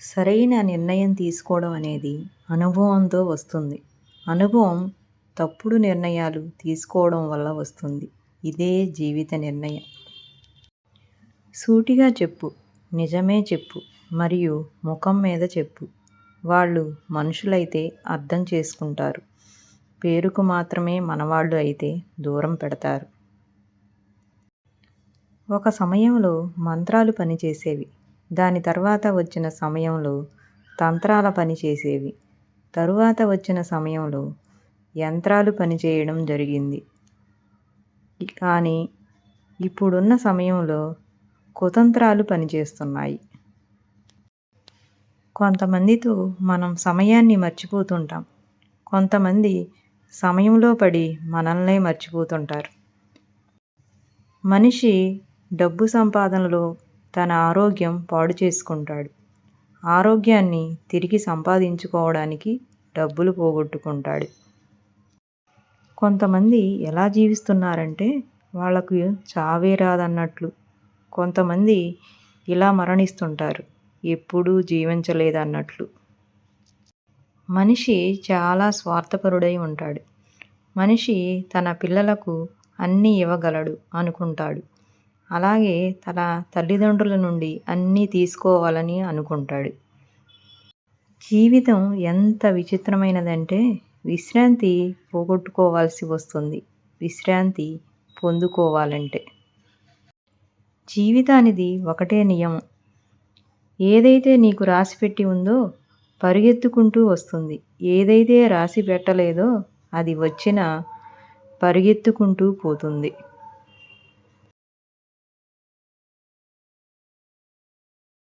సరైన నిర్ణయం తీసుకోవడం అనేది అనుభవంతో వస్తుంది. అనుభవం తప్పుడు నిర్ణయాలు తీసుకోవడం వల్ల వస్తుంది. ఇదే జీవిత నిర్ణయం. సూటిగా చెప్పు నిజమే చెప్పు మరియు ముఖం మీద చెప్పు. వాళ్ళు మనుషులైతే అర్థం చేసుకుంటారు. పేరుకు మాత్రమే మనవాళ్ళు అయితే దూరం పెడతారు. ఒక సమయంలో మంత్రాలు పనిచేసేవి. దాని తర్వాత వచ్చిన సమయంలో తంత్రాల పని చేసేవి. తరువాత వచ్చిన సమయంలో యంత్రాలు పనిచేయడం జరిగింది. కానీ ఇప్పుడున్న సమయంలో కుతంత్రాలు పనిచేస్తున్నాయి కొంతమందితో మనం సమయాన్ని మర్చిపోతుంటాం. కొంతమంది సమయంలో పడి మనల్నే మర్చిపోతుంటారు. మనిషి డబ్బు సంపాదనలో తన ఆరోగ్యం పాడు చేసుకుంటాడు. ఆరోగ్యాన్ని తిరిగి సంపాదించుకోవడానికి డబ్బులు పోగొట్టుకుంటాడు. కొంతమంది ఎలా జీవిస్తున్నారంటే వాళ్ళకు చావే రాదన్నట్లు. కొంతమంది ఇలా మరణిస్తుంటారు. ఎప్పుడూ జీవించలేదన్నట్లు. మనిషి చాలా స్వార్థపరుడై ఉంటాడు. మనిషి తన పిల్లలకు అన్నీ ఇవ్వగలడు అనుకుంటాడు. అలాగే తన తల్లిదండ్రుల నుండి అన్నీ తీసుకోవాలని అనుకుంటాడు. జీవితం ఎంత విచిత్రమైనదంటే విశ్రాంతి పోగొట్టుకోవాల్సి వస్తుంది. విశ్రాంతి పొందుకోవాలంటే. జీవితానిది ఒకటే నియమం. ఏదైతే నీకు రాసిపెట్టి ఉందో పరిగెత్తుకుంటూ వస్తుంది. ఏదైతే రాసి పెట్టలేదో అది వచ్చిన పరిగెత్తుకుంటూ పోతుంది.